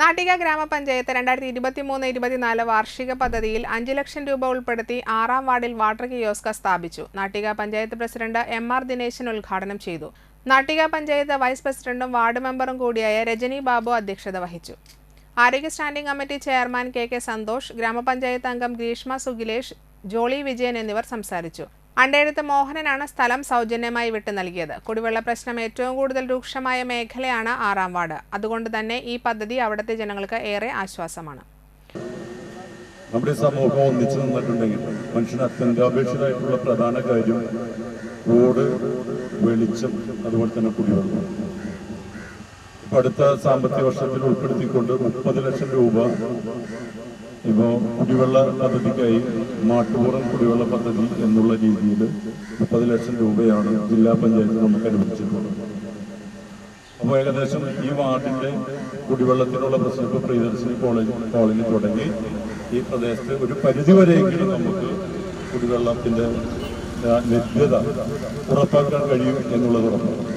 നാട്ടിക ഗ്രാമപഞ്ചായത്ത് രണ്ടായിരത്തി ഇരുപത്തി മൂന്ന് ഇരുപത്തിനാല് വാർഷിക പദ്ധതിയിൽ അഞ്ച് ലക്ഷം രൂപ ഉൾപ്പെടുത്തി ആറാം വാർഡിൽ വാട്ടർ കിയോസ്ക സ്ഥാപിച്ചു. Nattika panchayat president M R Dineshan ഉദ്ഘാടനം ചെയ്തു. നാട്ടിക പഞ്ചായത്ത് വൈസ് പ്രസിഡന്റും വാർഡ് മെമ്പറും കൂടിയായ രജനി ബാബു അധ്യക്ഷത വഹിച്ചു. ആരോഗ്യ standing committee chairman K K Santhosh ഗ്രാമപഞ്ചായത്ത് അംഗം ഗ്രീഷ്മ സുഗിലേഷ് ജോളി വിജയൻ എന്നിവർ സംസാരിച്ചു. അണ്ടേഴത്ത് മോഹനനാണ് സ്ഥലം സൗജന്യമായി വിട്ടു നൽകിയത്. കുടിവെള്ള പ്രശ്നം ഏറ്റവും കൂടുതൽ രൂക്ഷമായ മേഖലയാണ് ആറാം വാർഡ്. അതുകൊണ്ട് തന്നെ ഈ പദ്ധതി അവിടുത്തെ ജനങ്ങൾക്ക് ഏറെ ആശ്വാസമാണ്. നമ്മുടെ സമൂഹം ഒന്നിച്ചു നിന്നിട്ടുണ്ടെങ്കിൽ മനുഷ്യന് അത്യന്താപേക്ഷിതമായിട്ടുള്ള പ്രധാന കാര്യം റോഡ് വെളിച്ചം അതുപോലെ തന്നെ കുടിവെള്ളം. അടുത്ത സാമ്പത്തിക വർഷത്തിൽ ഉൾപ്പെടുത്തിക്കൊണ്ട് മുപ്പത് ലക്ഷം രൂപ ഇപ്പോ കുടിവെള്ള പദ്ധതിക്കായി നാട്ടുപുറം കുടിവെള്ള പദ്ധതി എന്നുള്ള രീതിയിൽ മുപ്പത് ലക്ഷം രൂപയാണ് ജില്ലാ പഞ്ചായത്ത് നമുക്ക് അനുവദിച്ചിട്ടുള്ളത്. അപ്പോൾ ഏകദേശം ഈ വാർഡിന്റെ കുടിവെള്ളത്തിനുള്ള പ്രശ്നം ഇപ്പോൾ പ്രിയദർശിനി കോളേജ് കോളേജിൽ തുടങ്ങി. ഈ പ്രദേശത്ത് ഒരു പരിധിവരെയെങ്കിലും നമുക്ക് കുടിവെള്ളത്തിന്റെ ലഭ്യത ഉറപ്പാക്കാൻ കഴിയും എന്നുള്ളത് ഉറപ്പാണ്